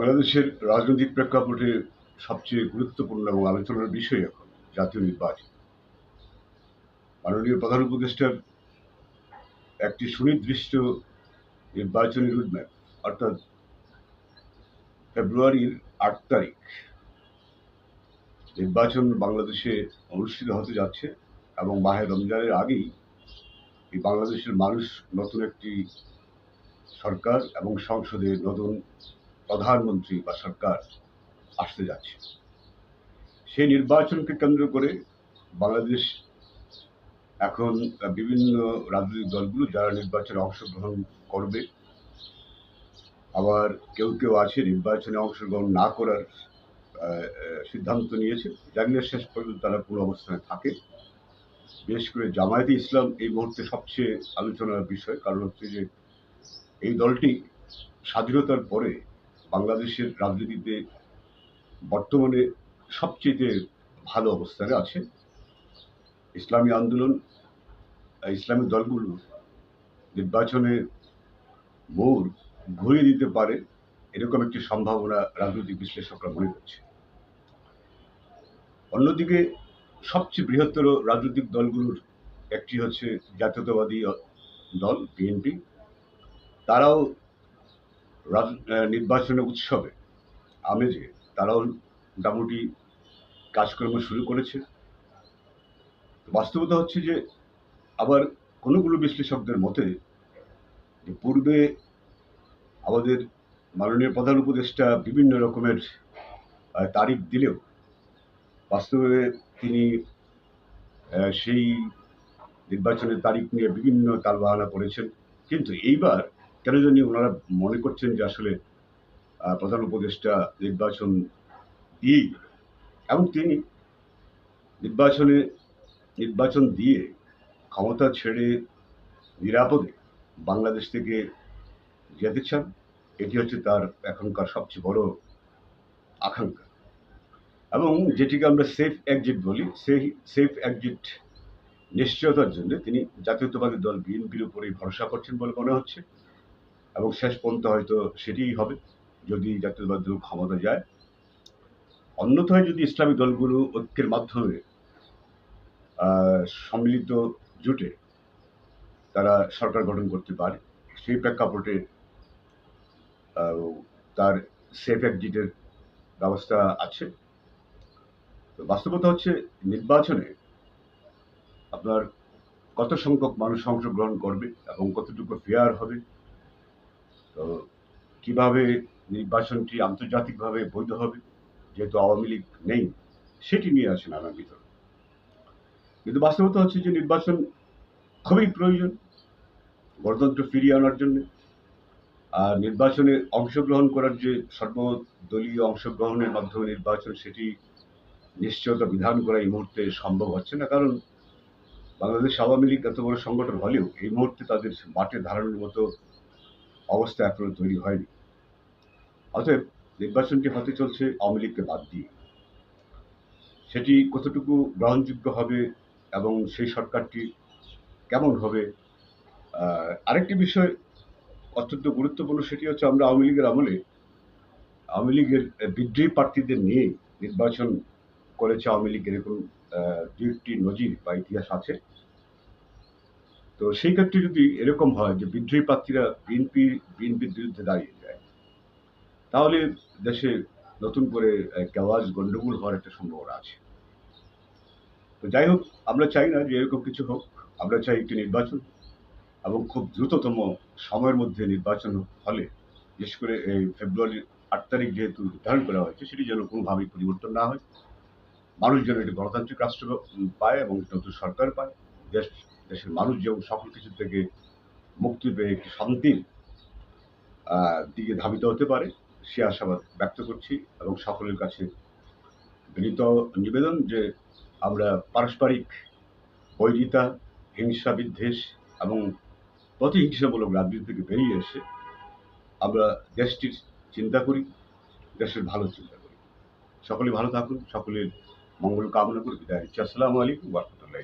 বাংলাদেশের রাজনৈতিক প্রেক্ষাপটে সবচেয়ে গুরুত্বপূর্ণ এবং আলোচনার বিষয় এখন জাতীয় নির্বাচন। মাননীয় প্রধান উপদেষ্টার একটি সুনির্দিষ্ট নির্বাচনী রুটম্যাপ অর্থাৎ ফেব্রুয়ারির আট তারিখ নির্বাচন বাংলাদেশে অনুষ্ঠিত হতে যাচ্ছে এবং মাহে রমজানের আগেই এই বাংলাদেশের মানুষ নতুন একটি সরকার এবং সংসদে নতুন প্রধানমন্ত্রী বা সরকার আসতে যাচ্ছে। সেই নির্বাচনকে কেন্দ্র করে বাংলাদেশ এখন বিভিন্ন রাজনৈতিক দলগুলো যারা নির্বাচনে অংশগ্রহণ করবে, আবার কেউ কেউ আছে নির্বাচনে অংশগ্রহণ না করার সিদ্ধান্ত নিয়েছে। জানি না শেষ পর্যন্ত তারা কোনো অবস্থানে থাকে। বিশেষ করে জামায়াতে ইসলাম এই মুহূর্তে সবচেয়ে আলোচনার বিষয়, কারণ হচ্ছে যে এই দলটি স্বাধীনতার পরে বাংলাদেশের রাজনীতিতে বর্তমানে সবচেয়ে ভালো অবস্থানে আছে। ইসলামী আন্দোলন ইসলামী দলগুলো নির্বাচনে মোড় ঘুরিয়ে দিতে পারে এরকম একটি সম্ভাবনা রাজনৈতিক বিশ্লেষকরা মনে করছে। অন্যদিকে সবচেয়ে বৃহত্তর রাজনৈতিক দলগুলোর একটি হচ্ছে জাতীয়তাবাদী দল, বিএনপি। তারাও নির্বাচনের উৎসবে আমেজে তারাও মোটামুটি কাজকর্ম শুরু করেছে, বাস্তবতা হচ্ছে যে আবার কোনোগুলো বিশ্লেষকদের মতে যে পূর্বে আমাদের মাননীয় প্রধান উপদেষ্টা বিভিন্ন রকমের তারিখ দিলেও বাস্তবে তিনি সেই নির্বাচনের তারিখ নিয়ে বিভিন্ন তালবাহানা করেছেন। কিন্তু এইবার কেন জানি ওনারা মনে করছেন যে আসলে প্রধান উপদেষ্টা নির্বাচন দিয়েই এবং তিনি নির্বাচনে, নির্বাচন দিয়ে ক্ষমতা ছেড়ে নিরাপদে বাংলাদেশ থেকে যেতে চান, এটি হচ্ছে তার এখনকার সবচেয়ে বড় আকাঙ্ক্ষা। এবং যেটিকে আমরা সেফ এক্সিট বলি, সেই সেফ এক্সিট নিশ্চয়তার জন্য তিনি জাতীয়তাবাদী দল বিএনপির উপরেই ভরসা করছেন বলে মনে হচ্ছে। এবং শেষ পর্যন্ত হয়তো সেটিই হবে, যদি জাতীয়তাবাদী দল ক্ষমতা যায়। অন্যথায় যদি ইসলামী দলগুলো ঐক্যের মাধ্যমে সম্মিলিত জোটে তারা সরকার গঠন করতে পারে, সেই প্রেক্ষাপটে তার সেফ এক্সিটের ব্যবস্থা আছে। তো বাস্তবতা হচ্ছে, নির্বাচনে আপনার কত সংখ্যক মানুষ অংশগ্রহণ করবে এবং কতটুকু ফেয়ার হবে তো কীভাবে নির্বাচনটি আন্তর্জাতিকভাবে বৈধ হবে, যেহেতু আওয়ামী লীগ নেই, সেটি নিয়ে আসে নানা বিতর্ক কিন্তু বাস্তবতা হচ্ছে যে নির্বাচন খুবই প্রয়োজন, গণতন্ত্র ফিরিয়ে আনার জন্য। আর নির্বাচনে অংশগ্রহণ করার যে সর্বদলীয় অংশগ্রহণের মাধ্যমে নির্বাচন, সেটি নিশ্চয়তা বিধান করা এই মুহূর্তে সম্ভব হচ্ছে না। কারণ বাংলাদেশ আওয়ামী লীগ এত বড় সংগঠন হলেও এই মুহূর্তে তাদের মাঠে ধারণের মতো অবস্থা এখনও তৈরি হয়নি। অতএব নির্বাচনটি হতে চলছে আওয়ামী লীগকে বাদ দিয়ে। সেটি কতটুকু গ্রহণযোগ্য হবে এবং সেই সরকারটি কেমন হবে আরেকটি বিষয় অত্যন্ত গুরুত্বপূর্ণ, সেটি হচ্ছে আমরা আওয়ামী লীগের আমলে আওয়ামী লীগের বিদ্রোহী প্রার্থীদের নিয়ে নির্বাচন করেছে আওয়ামী লীগের এরকম দু একটি নজির বা ইতিহাস আছে। তো সেই ক্ষেত্রে যদি এরকম হয় যে বিদ্রোহী প্রার্থীরা বিএনপি বিএনপির বিরুদ্ধে দাঁড়িয়ে যায়, তাহলে দেশে নতুন করে কেওয়াজ গন্ডগোল হওয়ার একটা সম্ভাবনা আছে। তো যাই হোক, আমরা চাই না যে এরকম কিছু হোক, আমরা চাই একটি নির্বাচন এবং খুব দ্রুততম সময়ের মধ্যে নির্বাচন হলে, বিশেষ করে এই ফেব্রুয়ারির আট তারিখ যেহেতু নির্ধারণ করা হয়েছে, সেটি যেন কোনোভাবেই পরিবর্তন না হয়। মানুষ যেন একটি গণতান্ত্রিক রাষ্ট্র পায় এবং নতুন সরকার পায়। দেশ দেশের মানুষ যেমন সকল কিছু থেকে মুক্তি পেয়ে একটি শান্তির দিকে ধাবিত হতে পারে, সে আশাবাদ ব্যক্ত করছি এবং সকলের কাছে বিনীত নিবেদন যে আমরা পারস্পরিক বৈরিতা, হিংসা, বিদ্বেষ এবং প্রতিহিংসামূলক রাজনীতি থেকে বেরিয়ে এসে আমরা দেশটির চিন্তা করি, দেশের ভালো চিন্তা করি। সকলে ভালো থাকুন, সকলের মঙ্গল কামনা করি। বিদায় আসসালামু আলাইকুম রহমতুল্লাহ